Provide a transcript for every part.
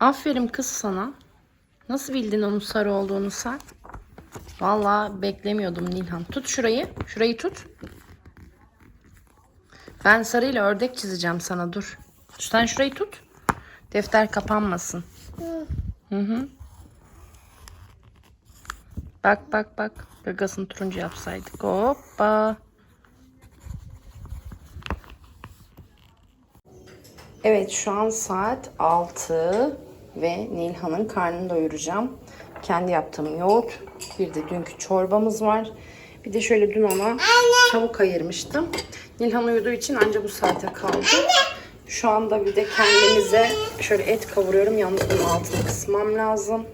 Aferin kız sana. Nasıl bildin onun sarı olduğunu sen? Vallahi beklemiyordum Nilhan. Tut şurayı. Şurayı tut. Ben sarıyla ördek çizeceğim sana dur. Sen şurayı tut. Defter kapanmasın. Hı hı. Bak bak bak. Gagasını turuncu yapsaydık. Hoppa. Evet şu an saat 6 ve Nilhan'ın karnını doyuracağım. Kendi yaptığım yoğurt. Bir de dünkü çorbamız var. Bir de şöyle dün ona tavuk ayırmıştım. Nilhan uyuduğu için ancak bu saate kaldı. Şu anda bir de kendimize şöyle et kavuruyorum. Yalnız bunun altını kısmam lazım.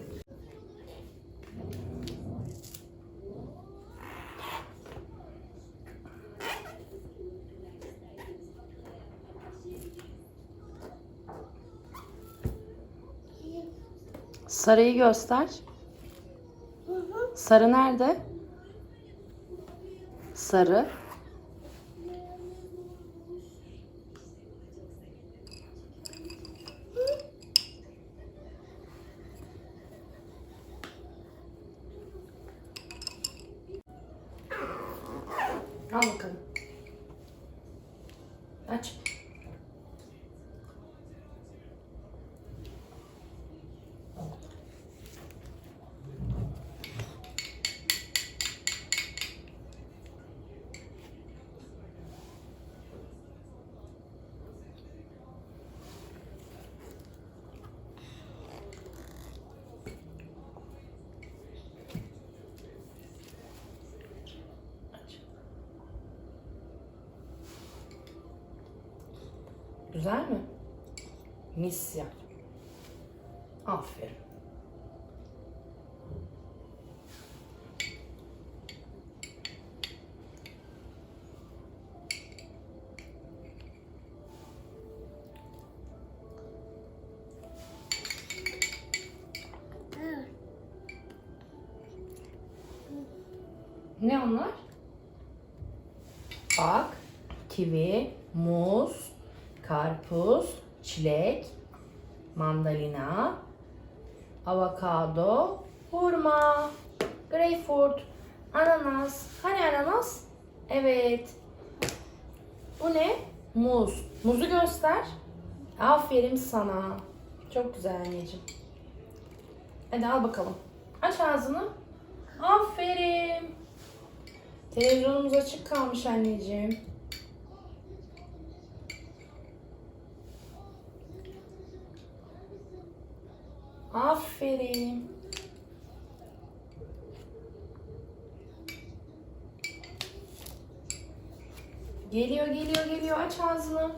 Sarıyı göster. Sarı nerede? Sarı. Al bakalım. Aç. Güzel mi? Mis yani. Aferin. Ne onlar? Bak, kivi, muz, karpuz, çilek, mandalina, avokado, hurma, greyfurt, ananas. Hani ananas? Evet. Bu ne? Muz. Muzu göster. Aferin sana. Çok güzel anneciğim. Hadi al bakalım. Aç ağzını. Aferin. Televizyonumuz açık kalmış anneciğim. Aferin. Geliyor, geliyor, geliyor. Aç ağzını.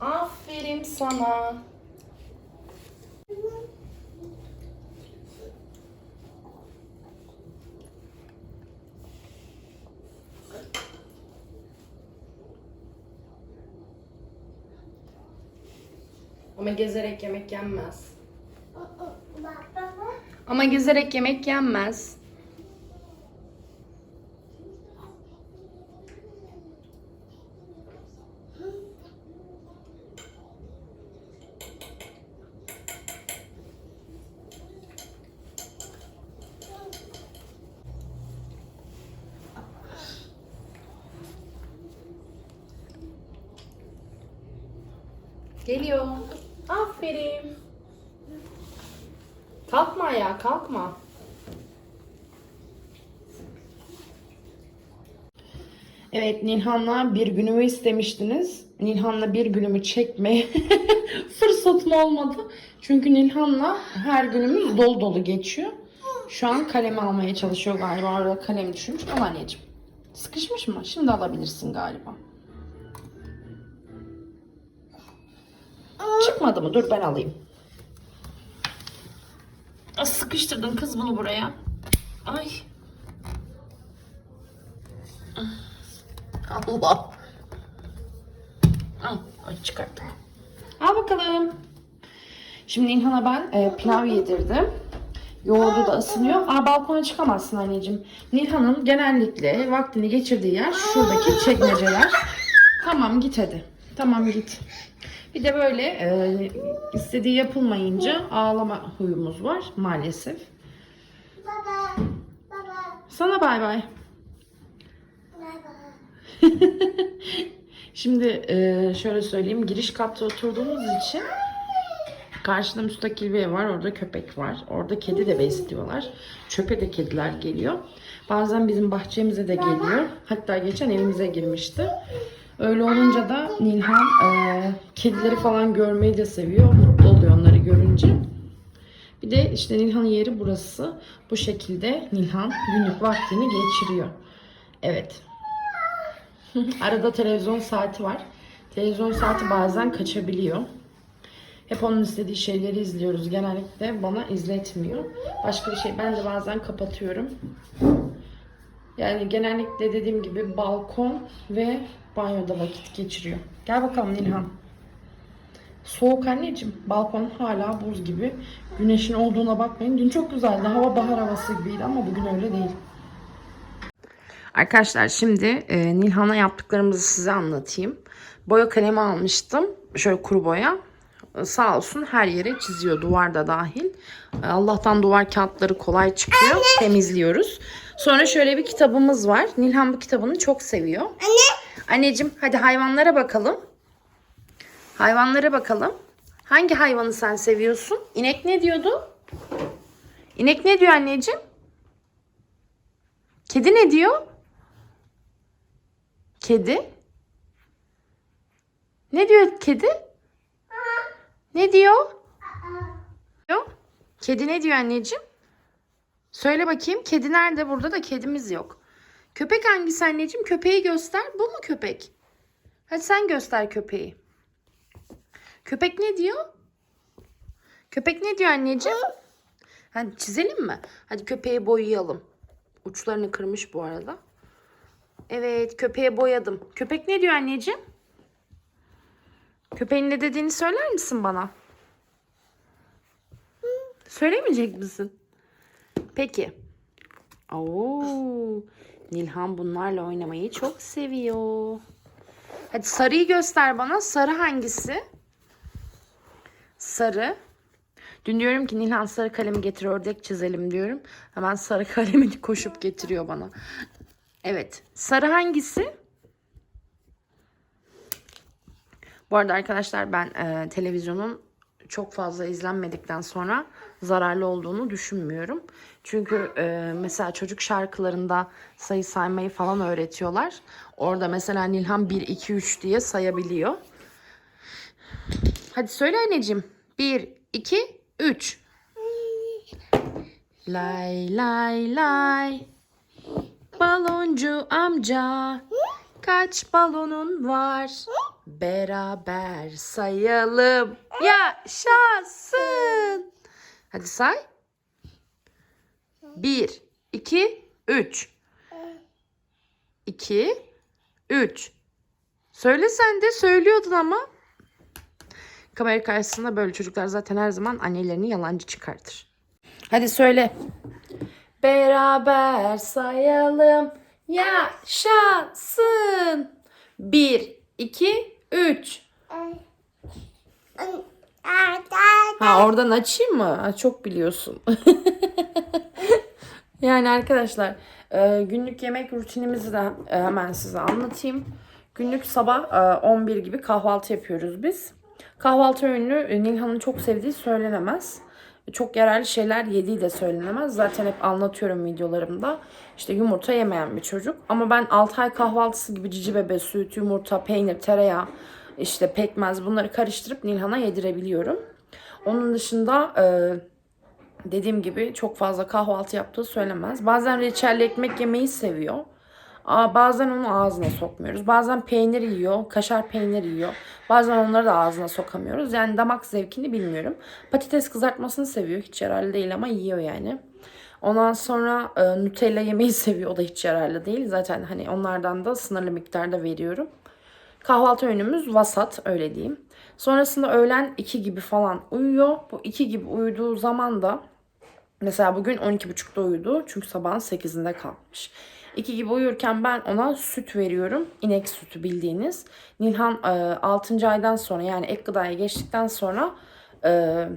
Aferin sana. Ama gezerek yemek yenmez. Ama gezerek yemek yenmez. Geliyor. Aferin. Kalkma ya, kalkma. Evet, Nilhan'la bir günümü istemiştiniz. Nilhan'la bir günümü çekme fırsatım olmadı. Çünkü Nilhan'la her günümüz dolu dolu geçiyor. Şu an kalemi almaya çalışıyor galiba. Orada kalem düşürmüş. Al anneciğim. Sıkışmış mı? Şimdi alabilirsin galiba. Mı? Dur ben alayım. Ah, Sıkıştırdın kız bunu buraya. Ay. Allah. Al, ay çıkarttık. Al bakalım. Şimdi İlhan'a ben e, pilav yedirdim. Yoğurdu da ısınıyor. Aa balkona çıkamazsın anneciğim. Nilhan'ın genellikle vaktini geçirdiği yer şuradaki çekmeceler. Tamam git hadi. Tamam git. Bir de böyle e, istediği yapılmayınca ağlama huyumuz var maalesef. Baba. Baba. Sana bay bay. Şimdi e, şöyle söyleyeyim. Giriş katta oturduğumuz için karşıda müstakil bir ev var. Orada köpek var. Orada kedi de besliyorlar. Çöpe de kediler geliyor. Bazen bizim bahçemize de geliyor. Hatta geçen evimize girmişti. Öyle olunca da Nilhan e, kedileri falan görmeyi de seviyor. Mutlu oluyor onları görünce. Bir de işte Nilhan'ın yeri burası. Bu şekilde Nilhan günlük vaktini geçiriyor. Evet. Arada televizyon saati var. Televizyon saati bazen kaçabiliyor. Hep onun istediği şeyleri izliyoruz. Genellikle bana izletmiyor. Başka bir şey ben de bazen kapatıyorum. Yani genellikle dediğim gibi balkon ve banyoda vakit geçiriyor. Gel bakalım Nilhan. Soğuk anneciğim. Balkon hala buz gibi. Güneşin olduğuna bakmayın. Dün çok güzeldi. Hava bahar havası gibiydi ama bugün öyle değil. Arkadaşlar şimdi e, Nilhan'a yaptıklarımızı size anlatayım. Boya kalemi almıştım. Şöyle kuru boya. E, Sağ olsun her yere çiziyor. Duvarda dahil. E, Allah'tan duvar kağıtları kolay çıkıyor. Temizliyoruz. Sonra şöyle bir kitabımız var. Nilhan bu kitabını çok seviyor. Anne. Anneciğim hadi hayvanlara bakalım. Hayvanlara bakalım. Hangi hayvanı sen seviyorsun? İnek ne diyordu? İnek ne diyor anneciğim? Kedi ne diyor? Kedi? Ne diyor kedi? Ne diyor? Kedi ne diyor anneciğim? Söyle bakayım. Kedi nerede? Burada da kedimiz yok. Köpek hangisi anneciğim? Köpeği göster. Bu mu köpek? Hadi sen göster köpeği. Köpek ne diyor? Köpek ne diyor anneciğim? Hadi çizelim mi? Hadi köpeği boyayalım. Uçlarını kırmış bu arada. Evet köpeğe boyadım. Köpek ne diyor anneciğim? Köpeğin ne dediğini söyler misin bana? Söylemeyecek misin? Peki. Oo, Nilhan bunlarla oynamayı çok seviyor. Hadi sarıyı göster bana. Sarı hangisi? Sarı. Dün diyorum ki Nilhan sarı kalemi getir ördek çizelim diyorum. Hemen sarı kalemini koşup getiriyor bana. Evet. Sarı hangisi? Bu arada arkadaşlar ben e, televizyonun çok fazla izlenmedikten sonra zararlı olduğunu düşünmüyorum. Çünkü e, mesela çocuk şarkılarında sayı saymayı falan öğretiyorlar. Orada mesela Nilhan 1, 2, 3 diye sayabiliyor. Hadi söyle anneciğim. 1, 2, 3. Lay lay lay. Baloncu amca. Kaç balonun var? Beraber sayalım. Yaşasın. Hadi say. 1, 2, 3. 2, 3. Söyle sen de söylüyordun ama. Kamera karşısında böyle çocuklar zaten her zaman annelerini yalancı çıkartır. Hadi söyle. Beraber sayalım. Yaşasın. 1, 2, 3. Ha oradan açayım mı? Ha, çok biliyorsun. yani arkadaşlar e, günlük yemek rutinimizi de e, hemen size anlatayım. Günlük sabah e, 11 gibi kahvaltı yapıyoruz biz. Kahvaltı öğünü e, Nilhan'ın çok sevdiği söylenemez. Çok yararlı şeyler yediği de söylenemez. Zaten hep anlatıyorum videolarımda. İşte yumurta yemeyen bir çocuk. Ama ben 6 ay kahvaltısı gibi cici bebe, süt, yumurta, peynir, tereyağı, işte pekmez bunları karıştırıp Nilhan'a yedirebiliyorum. Onun dışında e, dediğim gibi çok fazla kahvaltı yaptığı söylemez. Bazen reçelli ekmek yemeyi seviyor. Aa, bazen onu ağzına sokmuyoruz. Bazen peynir yiyor, kaşar peynir yiyor. Bazen onları da ağzına sokamıyoruz. Yani damak zevkini bilmiyorum. Patates kızartmasını seviyor. Hiç yararlı değil ama yiyor yani. Ondan sonra e, Nutella yemeyi seviyor. O da hiç yararlı değil. Zaten hani onlardan da sınırlı miktarda veriyorum. Kahvaltı öğünümüz vasat öyle diyeyim. Sonrasında öğlen 2 gibi falan uyuyor. Bu 2 gibi uyuduğu zaman da mesela bugün 12.30'da uyudu. Çünkü sabahın 8'inde kalkmış. 2 gibi uyurken ben ona süt veriyorum. İnek sütü bildiğiniz. Nilhan e, 6. aydan sonra yani ek gıdaya geçtikten sonra e,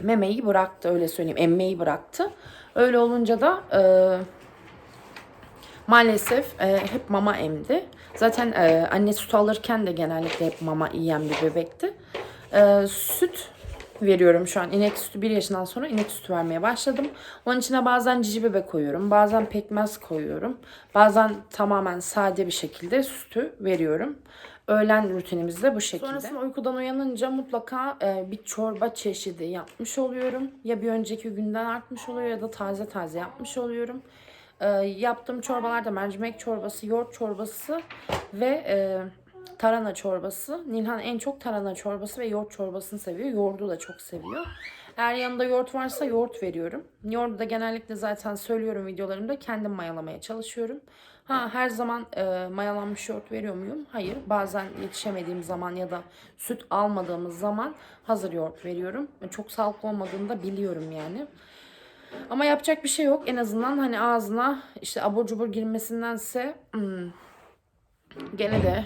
memeyi bıraktı öyle söyleyeyim. Emmeyi bıraktı. Öyle olunca da e, maalesef e, hep mama emdi. Zaten anne süt alırken de genellikle hep mama yiyen bir bebekti. Süt veriyorum şu an. İnek sütü 1 yaşından sonra inek sütü vermeye başladım. Onun içine bazen cici bebek koyuyorum. Bazen pekmez koyuyorum. Bazen tamamen sade bir şekilde sütü veriyorum. Öğlen rutinimiz de bu şekilde. Sonrasında uykudan uyanınca mutlaka e, bir çorba çeşidi yapmış oluyorum. Ya bir önceki günden artmış oluyor ya da taze taze yapmış oluyorum. E, yaptığım çorbalarda mercimek çorbası, yoğurt çorbası ve e, tarhana çorbası. Nilhan en çok tarhana çorbası ve yoğurt çorbasını seviyor. Yoğurdu da çok seviyor. Eğer yanında yoğurt varsa yoğurt veriyorum. Yoğurdu da genellikle zaten söylüyorum videolarımda kendim mayalamaya çalışıyorum. Ha her zaman e, mayalanmış yoğurt veriyor muyum? Hayır. Bazen yetişemediğim zaman ya da süt almadığımız zaman hazır yoğurt veriyorum. Çok sağlıklı olmadığını da biliyorum yani. Ama yapacak bir şey yok. En azından hani ağzına işte abur cubur girmesindense hmm, gene de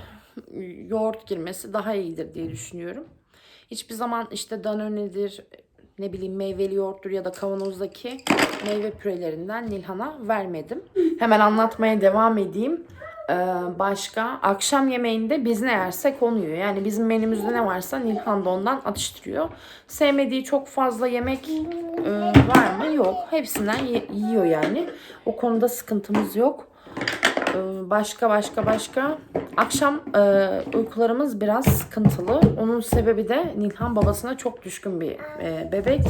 yoğurt girmesi daha iyidir diye düşünüyorum. Hiçbir zaman işte Danone'dir, ne bileyim meyveli yoğurttur ya da kavanozdaki meyve pürelerinden Nilhan'a vermedim. Hemen anlatmaya devam edeyim. Ee, başka akşam yemeğinde biz ne yersek onu yiyor. Yani bizim menümüzde ne varsa Nilhan da ondan atıştırıyor. Sevmediği çok fazla yemek e, var mı? Yok. Hepsinden yiyor yani. O konuda sıkıntımız yok. Ee, Başka başka başka. Akşam e, uykularımız biraz sıkıntılı. Onun sebebi de Nilhan babasına çok düşkün bir e, bebek.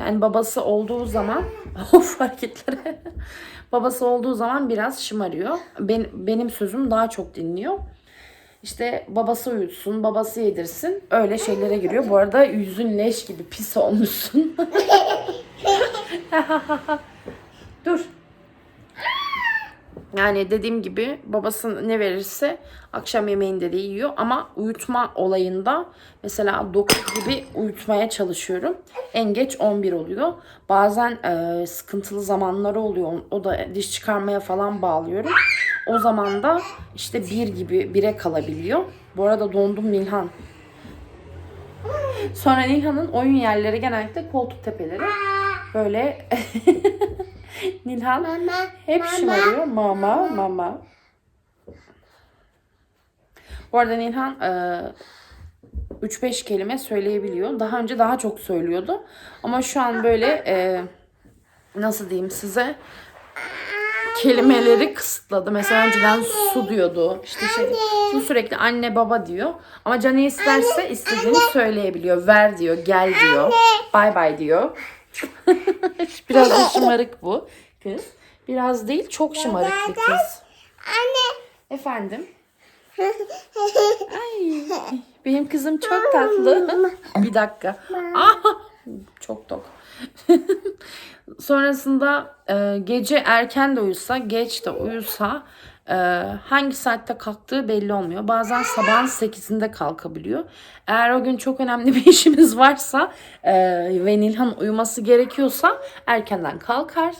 Yani babası olduğu zaman of hareketlere. babası olduğu zaman biraz şımarıyor. Ben, benim sözüm daha çok dinliyor. İşte babası uyutsun, babası yedirsin. Öyle şeylere giriyor. Bu arada yüzün leş gibi pis olmuşsun. Dur. Yani dediğim gibi babası ne verirse akşam yemeğinde de yiyor ama uyutma olayında mesela 9 gibi uyutmaya çalışıyorum. En geç 11 oluyor. Bazen e, sıkıntılı zamanları oluyor. O da diş çıkarmaya falan bağlıyorum. O zaman da işte 1 gibi 1'e kalabiliyor. Bu arada dondum Nilhan. Sonra Nilhan'ın oyun yerleri genellikle koltuk tepeleri. Böyle Nilhan Mama, hep mama. şımarıyor. Mama, mama. Bu arada Nilhan e, 3-5 kelime söyleyebiliyor. Daha önce daha çok söylüyordu. Ama şu an böyle e, nasıl diyeyim size kelimeleri kısıtladı. Mesela önceden su diyordu. İşte şey, şimdi sürekli anne baba diyor. Ama canı isterse istediğini söyleyebiliyor. Ver diyor, gel diyor. Bay bay diyor. Biraz da şımarık bu kız. Biraz değil, çok şımarık bir kız. Anne. Efendim? Ay, benim kızım çok tatlı. bir dakika. Ah, çok tok. Sonrasında e, gece erken de uyusa, geç de uyusa e, hangi saatte kalktığı belli olmuyor. Bazen sabahın 8'inde kalkabiliyor. Eğer o gün çok önemli bir işimiz varsa e, ve Nilhan uyuması gerekiyorsa erkenden kalkar.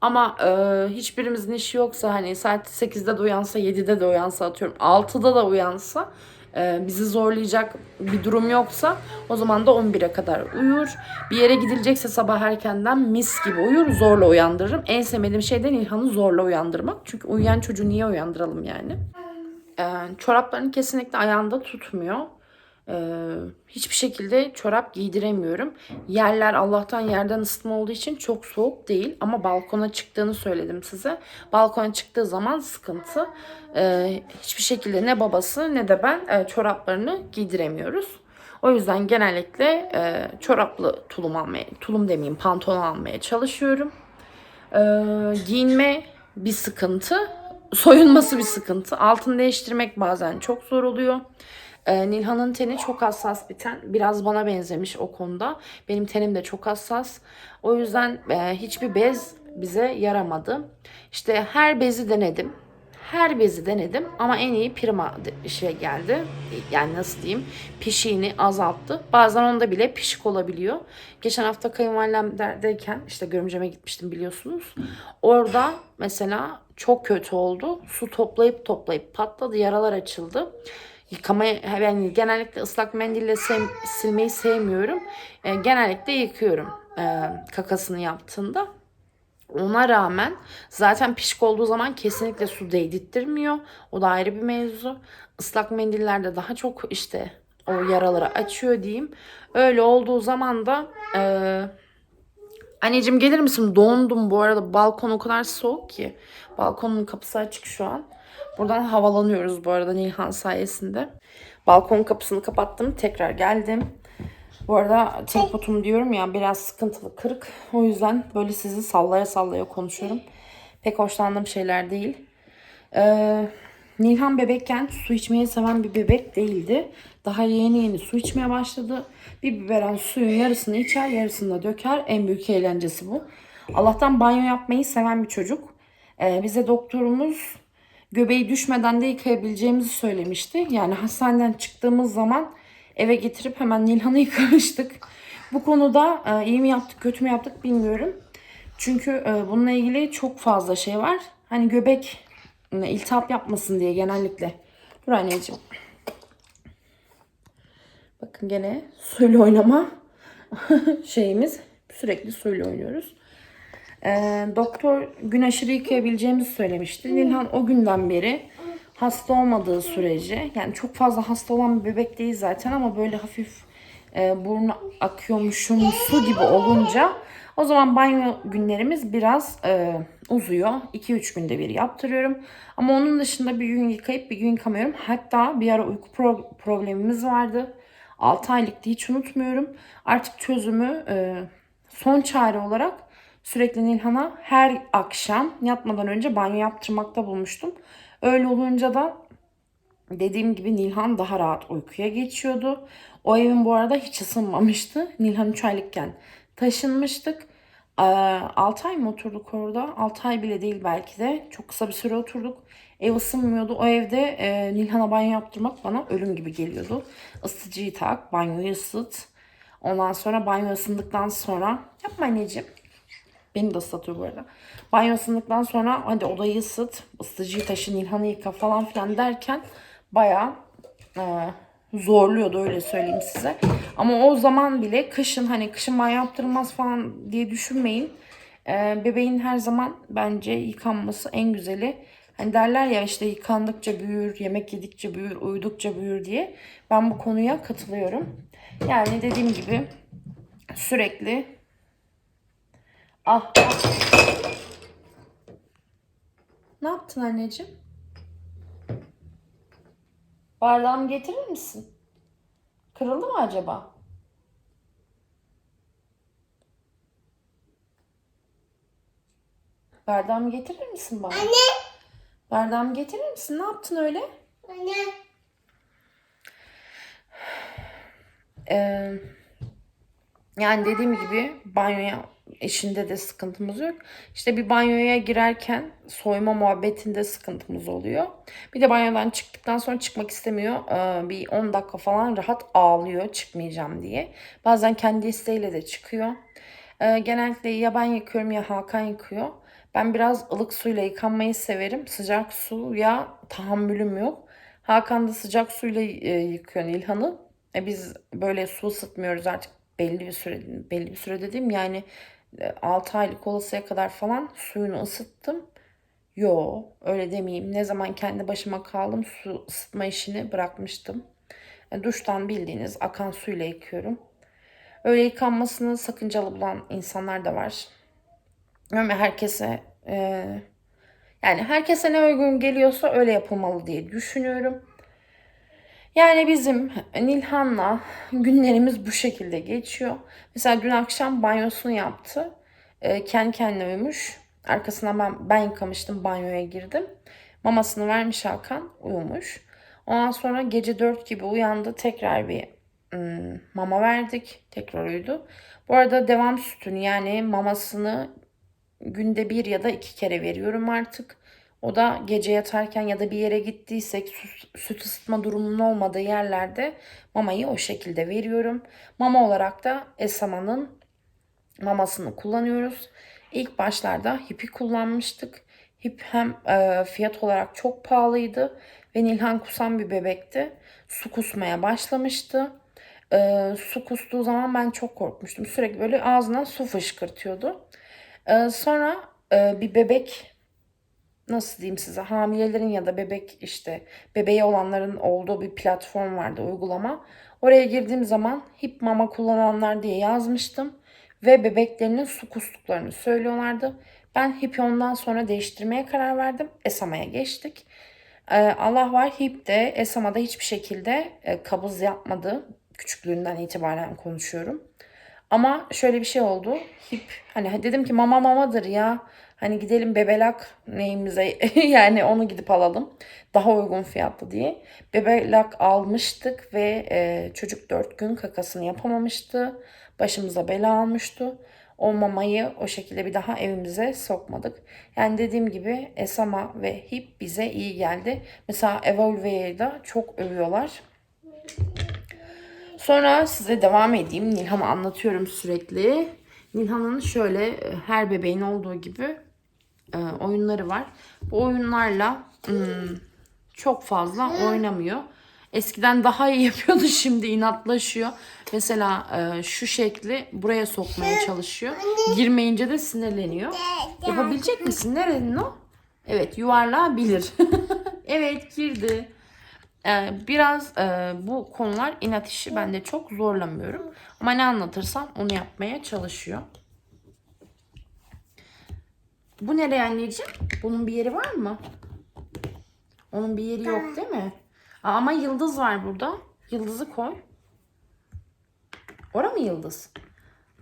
Ama e, hiçbirimizin işi yoksa hani saat 8'de de uyansa 7'de de uyansa atıyorum 6'da da uyansa bizi zorlayacak bir durum yoksa o zaman da 11'e kadar uyur. Bir yere gidilecekse sabah erkenden mis gibi uyur. Zorla uyandırırım. En sevmediğim şey de Nilhan'ı zorla uyandırmak. Çünkü uyuyan çocuğu niye uyandıralım yani? E, çoraplarını kesinlikle ayağında tutmuyor. E, hiçbir şekilde çorap giydiremiyorum. Yerler Allah'tan yerden ısıtma olduğu için çok soğuk değil. Ama balkona çıktığını söyledim size. Balkona çıktığı zaman sıkıntı. E, hiçbir şekilde ne babası ne de ben e, çoraplarını giydiremiyoruz. O yüzden genellikle e, çoraplı tulum almaya, tulum demeyeyim pantolon almaya çalışıyorum. E, giyinme bir sıkıntı. Soyunması bir sıkıntı. Altını değiştirmek bazen çok zor oluyor. E, Nilhan'ın teni çok hassas bir ten. Biraz bana benzemiş o konuda. Benim tenim de çok hassas. O yüzden e, hiçbir bez bize yaramadı. İşte her bezi denedim. her bezi denedim ama en iyi prima şey geldi. Yani nasıl diyeyim pişiğini azalttı. Bazen onda bile pişik olabiliyor. Geçen hafta kayınvalidemdeyken işte görümceme gitmiştim biliyorsunuz. Orada mesela çok kötü oldu. Su toplayıp toplayıp patladı. Yaralar açıldı. Yıkamayı ben genellikle ıslak mendille sev- silmeyi sevmiyorum. E, genellikle yıkıyorum e, kakasını yaptığında. Ona rağmen zaten pişik olduğu zaman kesinlikle su değdirtmiyor. O da ayrı bir mevzu. Islak mendillerde daha çok işte o yaraları açıyor diyeyim. Öyle olduğu zaman da e, anneciğim gelir misin? Dondum bu arada. Balkon o kadar soğuk ki. Balkonun kapısı açık şu an. Buradan havalanıyoruz bu arada Nilhan sayesinde. Balkon kapısını kapattım. Tekrar geldim. Bu arada tripotum diyorum ya biraz sıkıntılı kırık. O yüzden böyle sizi sallaya sallaya konuşuyorum. Pek hoşlandığım şeyler değil. Ee, Nilhan bebekken su içmeyi seven bir bebek değildi. Daha yeni yeni su içmeye başladı. Bir biberon suyun yarısını içer yarısını da döker. En büyük eğlencesi bu. Allah'tan banyo yapmayı seven bir çocuk. Ee, bize doktorumuz göbeği düşmeden de yıkayabileceğimizi söylemişti. Yani hastaneden çıktığımız zaman eve getirip hemen Nilhan'ı yıkamıştık. Bu konuda e, iyi mi yaptık kötü mü yaptık bilmiyorum. Çünkü e, bununla ilgili çok fazla şey var. Hani göbek iltihap yapmasın diye genellikle. Dur anneciğim. Bakın gene suyla oynama şeyimiz. Sürekli suyla oynuyoruz. Ee, doktor gün aşırı yıkayabileceğimizi söylemişti. Nilhan o günden beri hasta olmadığı sürece yani çok fazla hasta olan bir bebek değil zaten ama böyle hafif e, burnu akıyormuşumsu gibi olunca o zaman banyo günlerimiz biraz e, uzuyor. 2-3 günde bir yaptırıyorum. Ama onun dışında bir gün yıkayıp bir gün yıkamıyorum. Hatta bir ara uyku pro- problemimiz vardı. 6 aylıktı hiç unutmuyorum. Artık çözümü e, son çare olarak sürekli Nilhan'a her akşam yatmadan önce banyo yaptırmakta bulmuştum. Öyle olunca da dediğim gibi Nilhan daha rahat uykuya geçiyordu. O evin bu arada hiç ısınmamıştı. Nilhan 3 aylıkken taşınmıştık. 6 ay mı oturduk orada? 6 ay bile değil belki de. Çok kısa bir süre oturduk. Ev ısınmıyordu. O evde e, Nilhan'a banyo yaptırmak bana ölüm gibi geliyordu. Isıtıcıyı tak, banyoyu ısıt. Ondan sonra banyo ısındıktan sonra yapma anneciğim. Beni de ıslatıyor bu arada. Banyo ısındıktan sonra hadi odayı ısıt, ısıtıcıyı taşı, Nilhan'ı yıka falan filan derken bayağı e, zorluyordu öyle söyleyeyim size. Ama o zaman bile kışın hani kışın banyo yaptırılmaz falan diye düşünmeyin. E, bebeğin her zaman bence yıkanması en güzeli. Hani derler ya işte yıkandıkça büyür, yemek yedikçe büyür, uyudukça büyür diye. Ben bu konuya katılıyorum. Yani dediğim gibi sürekli Ah, ah. Ne yaptın anneciğim? Bardağımı getirir misin? Kırıldı mı acaba? Bardağımı getirir misin bana? Anne. Bardağımı getirir misin? Ne yaptın öyle? Anne. Ee, yani dediğim gibi banyoya işinde de sıkıntımız yok. İşte bir banyoya girerken soyma muhabbetinde sıkıntımız oluyor. Bir de banyodan çıktıktan sonra çıkmak istemiyor. Ee, bir 10 dakika falan rahat ağlıyor çıkmayacağım diye. Bazen kendi isteğiyle de çıkıyor. Ee, genellikle ya ben yıkıyorum ya Hakan yıkıyor. Ben biraz ılık suyla yıkanmayı severim. Sıcak suya tahammülüm yok. Hakan da sıcak suyla e, yıkıyor Nilhan'ı. E, biz böyle su ısıtmıyoruz artık belli bir süre belli bir süre dediğim yani 6 aylık olasıya kadar falan suyunu ısıttım. Yo öyle demeyeyim. Ne zaman kendi başıma kaldım su ısıtma işini bırakmıştım. E, duştan bildiğiniz akan suyla yıkıyorum. Öyle yıkanmasını sakıncalı bulan insanlar da var. Ama herkese e, yani herkese ne uygun geliyorsa öyle yapılmalı diye düşünüyorum. Yani bizim Nilhan'la günlerimiz bu şekilde geçiyor. Mesela dün akşam banyosunu yaptı. Ee, kendi kendine uyumuş. Arkasından ben, ben yıkamıştım banyoya girdim. Mamasını vermiş Hakan uyumuş. Ondan sonra gece 4 gibi uyandı. Tekrar bir ım, mama verdik. Tekrar uyudu. Bu arada devam sütünü yani mamasını günde bir ya da iki kere veriyorum artık. O da gece yatarken ya da bir yere gittiysek süt, ısıtma durumunun olmadığı yerlerde mamayı o şekilde veriyorum. Mama olarak da Esama'nın mamasını kullanıyoruz. İlk başlarda Hip'i kullanmıştık. Hip hem e, fiyat olarak çok pahalıydı ve Nilhan kusan bir bebekti. Su kusmaya başlamıştı. E, su kustuğu zaman ben çok korkmuştum. Sürekli böyle ağzından su fışkırtıyordu. E, sonra e, bir bebek nasıl diyeyim size hamilelerin ya da bebek işte bebeği olanların olduğu bir platform vardı uygulama. Oraya girdiğim zaman hip mama kullananlar diye yazmıştım ve bebeklerinin su kustuklarını söylüyorlardı. Ben hipi ondan sonra değiştirmeye karar verdim. Esama'ya geçtik. Ee, Allah var hip de Esama'da hiçbir şekilde e, kabız yapmadı. Küçüklüğünden itibaren konuşuyorum. Ama şöyle bir şey oldu. Hip hani dedim ki mama mamadır ya. Hani gidelim bebelak neyimize yani onu gidip alalım. Daha uygun fiyatlı diye. Bebelak almıştık ve e, çocuk 4 gün kakasını yapamamıştı. Başımıza bela almıştı. O mamayı o şekilde bir daha evimize sokmadık. Yani dediğim gibi Esama ve Hip bize iyi geldi. Mesela Evolve'yi da çok övüyorlar. Sonra size devam edeyim. Nilhan'ı anlatıyorum sürekli. Nilhan'ın şöyle e, her bebeğin olduğu gibi e, oyunları var. Bu oyunlarla hmm, çok fazla oynamıyor. Eskiden daha iyi yapıyordu şimdi inatlaşıyor. Mesela e, şu şekli buraya sokmaya çalışıyor. Girmeyince de sinirleniyor. Yapabilecek misin? Nerenin o? Evet yuvarlağı bilir. evet girdi. Ee, biraz e, bu konular inat işi ben de çok zorlamıyorum. Ama ne anlatırsam onu yapmaya çalışıyor. Bu nereye anneciğim? Bunun bir yeri var mı? Onun bir yeri yok değil mi? Aa, ama yıldız var burada. Yıldızı koy. Ora mı yıldız?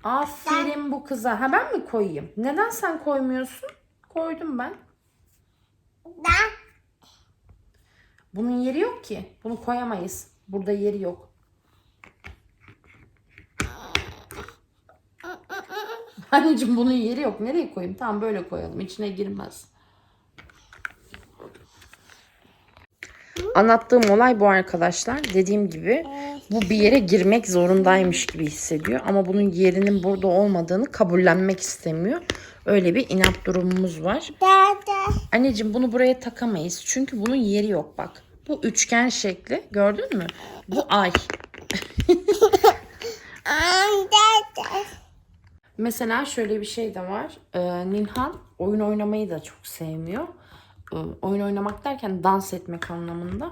Aferin bu kıza. Ha ben mi koyayım? Neden sen koymuyorsun? Koydum ben. Ben Bunun yeri yok ki. Bunu koyamayız. Burada yeri yok. Anneciğim bunun yeri yok. Nereye koyayım? Tamam böyle koyalım. İçine girmez. Anlattığım olay bu arkadaşlar. Dediğim gibi bu bir yere girmek zorundaymış gibi hissediyor. Ama bunun yerinin burada olmadığını kabullenmek istemiyor. Öyle bir inat durumumuz var. Anneciğim bunu buraya takamayız. Çünkü bunun yeri yok bak. Bu üçgen şekli gördün mü? Bu ay. Mesela şöyle bir şey de var. Ee, Nilhan oyun oynamayı da çok sevmiyor. Ee, oyun oynamak derken dans etmek anlamında.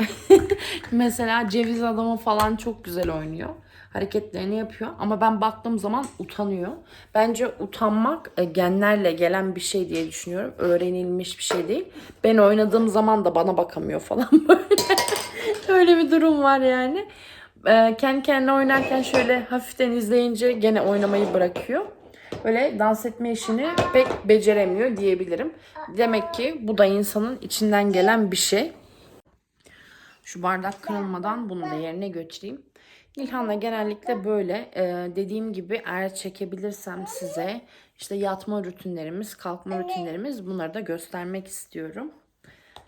Mesela ceviz adamı falan çok güzel oynuyor. Hareketlerini yapıyor ama ben baktığım zaman utanıyor. Bence utanmak e, genlerle gelen bir şey diye düşünüyorum. Öğrenilmiş bir şey değil. Ben oynadığım zaman da bana bakamıyor falan böyle. Öyle bir durum var yani. Ee, kendi kendine oynarken şöyle hafiften izleyince gene oynamayı bırakıyor. Böyle dans etme işini pek beceremiyor diyebilirim. Demek ki bu da insanın içinden gelen bir şey. Şu bardak kırılmadan bunu da yerine götüreyim. Nilhan'la genellikle böyle e, dediğim gibi eğer çekebilirsem size işte yatma rutinlerimiz, kalkma rutinlerimiz bunları da göstermek istiyorum.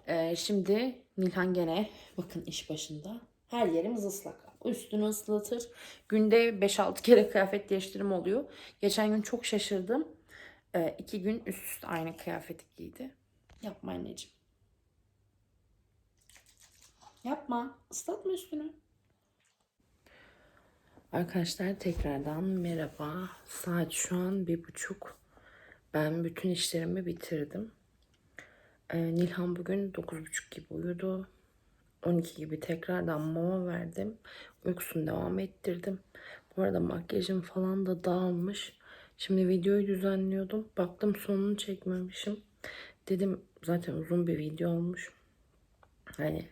E, şimdi Nilhan gene bakın iş başında. Her yerimiz ıslak. Üstünü ıslatır. Günde 5-6 kere kıyafet değiştirim oluyor. Geçen gün çok şaşırdım. E, iki gün üst üste aynı kıyafeti giydi. Yapma anneciğim. Yapma. Islatma üstünü. Arkadaşlar tekrardan merhaba. Saat şu an bir buçuk. Ben bütün işlerimi bitirdim. Ee, Nilhan bugün 9.30 gibi uyudu. 12 gibi tekrardan mama verdim. Uykusunu devam ettirdim. Bu arada makyajım falan da dağılmış. Şimdi videoyu düzenliyordum. Baktım sonunu çekmemişim. Dedim zaten uzun bir video olmuş. Hani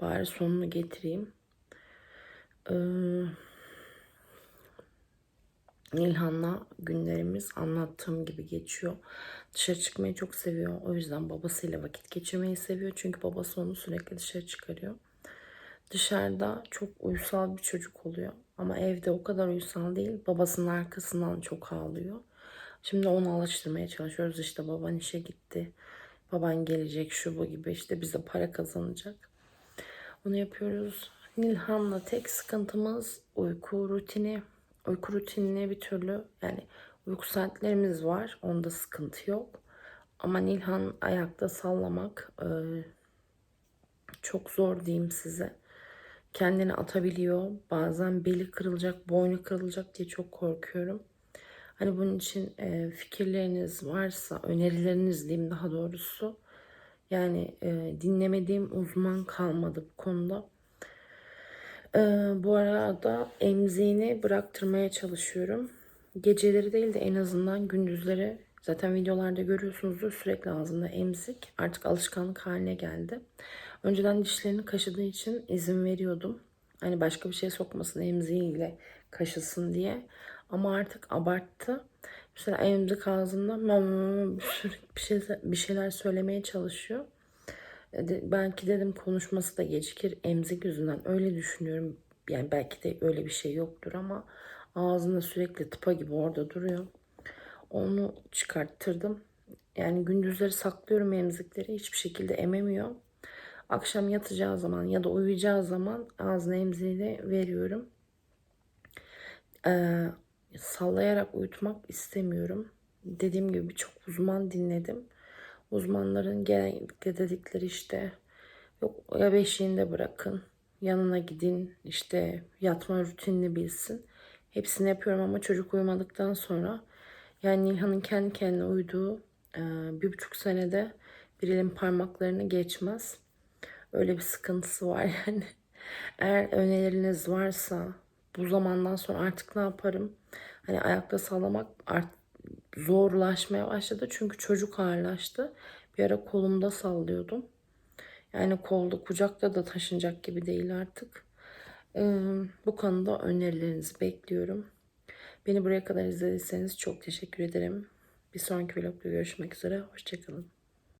bari sonunu getireyim. Ee, Nilhan'la günlerimiz anlattığım gibi geçiyor. Dışarı çıkmayı çok seviyor. O yüzden babasıyla vakit geçirmeyi seviyor. Çünkü babası onu sürekli dışarı çıkarıyor. Dışarıda çok uysal bir çocuk oluyor. Ama evde o kadar uysal değil. Babasının arkasından çok ağlıyor. Şimdi onu alıştırmaya çalışıyoruz. İşte baban işe gitti. Baban gelecek şu bu gibi işte bize para kazanacak. Onu yapıyoruz. Nilhan'la tek sıkıntımız uyku rutini. Uyku rutinine bir türlü yani uyku saatlerimiz var. Onda sıkıntı yok. Ama Nilhan ayakta sallamak e, çok zor diyeyim size. Kendini atabiliyor. Bazen beli kırılacak, boynu kırılacak diye çok korkuyorum. Hani bunun için e, fikirleriniz varsa, önerileriniz diyeyim daha doğrusu. Yani e, dinlemediğim uzman kalmadı bu konuda. E, bu arada emziğini bıraktırmaya çalışıyorum. Geceleri değil de en azından gündüzleri zaten videolarda görüyorsunuzdur sürekli ağzında emzik. Artık alışkanlık haline geldi. Önceden dişlerini kaşıdığı için izin veriyordum. Hani başka bir şey sokmasın emziğiyle kaşısın diye. Ama artık abarttı. Mesela emzik ağzında bir sürü bir, şey, bir şeyler söylemeye çalışıyor. Belki dedim konuşması da gecikir emzik yüzünden. Öyle düşünüyorum. Yani belki de öyle bir şey yoktur ama ağzında sürekli tıpa gibi orada duruyor. Onu çıkarttırdım. Yani gündüzleri saklıyorum emzikleri. Hiçbir şekilde ememiyor. Akşam yatacağı zaman ya da uyuyacağı zaman ağzına emziğini veriyorum. Ee, sallayarak uyutmak istemiyorum. Dediğim gibi birçok uzman dinledim. Uzmanların genellikle dedikleri işte yok ya beşiğinde bırakın, yanına gidin, işte yatma rutinini bilsin. Hepsini yapıyorum ama çocuk uyumadıktan sonra yani Nilhan'ın kendi kendine uyuduğu bir buçuk senede bir elin parmaklarını geçmez. Öyle bir sıkıntısı var yani. Eğer önerileriniz varsa bu zamandan sonra artık ne yaparım? Hani ayakta sallamak zorlaşmaya başladı. Çünkü çocuk ağırlaştı. Bir ara kolumda sallıyordum. Yani kolda kucakta da taşınacak gibi değil artık. Ee, bu konuda önerilerinizi bekliyorum. Beni buraya kadar izlediyseniz çok teşekkür ederim. Bir sonraki vlogda görüşmek üzere. Hoşçakalın.